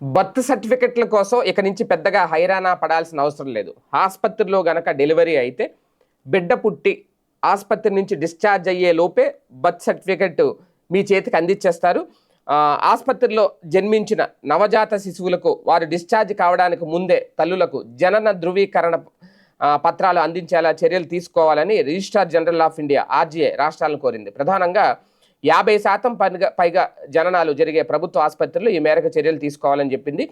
Birth సర్టిఫికెట్ల కోసం ఇక నుంచి పెద్దగా హైరానా పడాల్సిన అవసరం లేదు. ఆసుపత్రిలో గనక డెలివరీ అయితే బిడ్డ పుట్టి ఆసుపత్రి నుంచి డిశ్చార్జ్ అయ్యే లోపే బర్త్ సర్టిఫికెట్ మీ చేతికి అందించేస్తారు ఆసుపత్రిలో జన్మించిన నవజాత శిశువులకు వారు డిశ్చార్జ్ కావడానికి ముందే తల్లులకు జనన ధృవీకరణ పత్రాలు అందించేలా చర్యలు తీసుకోవాలని registrar general of India RGI రాష్ట్రాలను కోరింది. ప్రధానంగా యాభై శాతం పైగా పైగా జననాలు జరిగే ప్రభుత్వ ఆసుపత్రులు ఈ మేరకు చర్యలు తీసుకోవాలని చెప్పింది.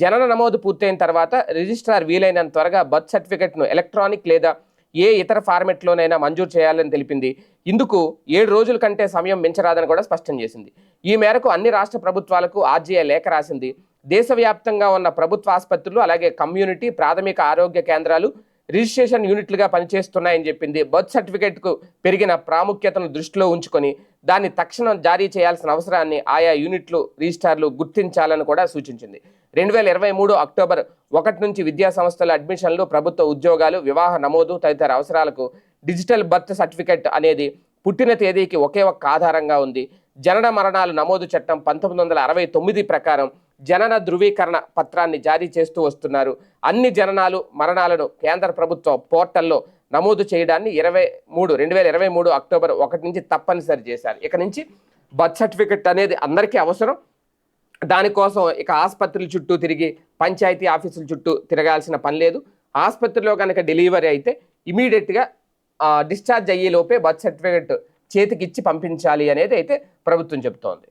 జనన నమోదు పూర్తయిన తర్వాత రిజిస్ట్రార్ వీలైనంత త్వరగా బర్త్ సర్టిఫికెట్ను ఎలక్ట్రానిక్ లేదా ఏ ఇతర ఫార్మెట్లోనైనా మంజూరు చేయాలని తెలిపింది. ఇందుకు ఏడు రోజుల కంటే సమయం మించరాదని కూడా స్పష్టం చేసింది. ఈ మేరకు అన్ని రాష్ట్ర ప్రభుత్వాలకు ఆర్జీఐ లేఖ రాసింది. దేశవ్యాప్తంగా ఉన్న ప్రభుత్వ ఆసుపత్రులు అలాగే కమ్యూనిటీ ప్రాథమిక ఆరోగ్య కేంద్రాలు రిజిస్ట్రేషన్ యూనిట్లుగా పనిచేస్తున్నాయని చెప్పింది. బర్త్ సర్టిఫికేట్కు పెరిగిన ప్రాముఖ్యతను దృష్టిలో ఉంచుకొని దాన్ని తక్షణం జారీ చేయాల్సిన అవసరాన్ని ఆయా యూనిట్లు రిజిస్టార్లు గుర్తించాలని కూడా సూచించింది. రెండు వేల ఇరవై మూడు అక్టోబర్ ఒకటి నుంచి విద్యా సంస్థల అడ్మిషన్లు ప్రభుత్వ ఉద్యోగాలు వివాహ నమోదు తదితర అవసరాలకు డిజిటల్ బర్త్ సర్టిఫికేట్ అనేది పుట్టిన తేదీకి ఒకే ఒక్క ఆధారంగా ఉంది. జనన మరణాలు నమోదు చట్టం పంతొమ్మిది వందల అరవై తొమ్మిది ప్రకారం జనన ధృవీకరణ పత్రాన్ని జారీ చేస్తూ వస్తున్నారు. అన్ని జననాలు మరణాలను కేంద్ర ప్రభుత్వం పోర్టల్లో నమోదు చేయడాన్ని ఇరవై మూడు రెండు వేల ఇరవై మూడు అక్టోబర్ ఒకటి నుంచి తప్పనిసరి చేశారు. ఇక నుంచి బర్త్ సర్టిఫికెట్ అనేది అందరికీ అవసరం. దానికోసం ఇక ఆసుపత్రుల చుట్టూ తిరిగి పంచాయతీ ఆఫీసుల చుట్టూ తిరగాల్సిన పని లేదు. ఆసుపత్రిలో కనుక డెలివరీ అయితే ఇమీడియట్గా డిశ్చార్జ్ అయ్యే లోపే బర్త్ సర్టిఫికెట్ చేతికిచ్చి పంపించాలి అనేది అయితే ప్రభుత్వం చెబుతోంది.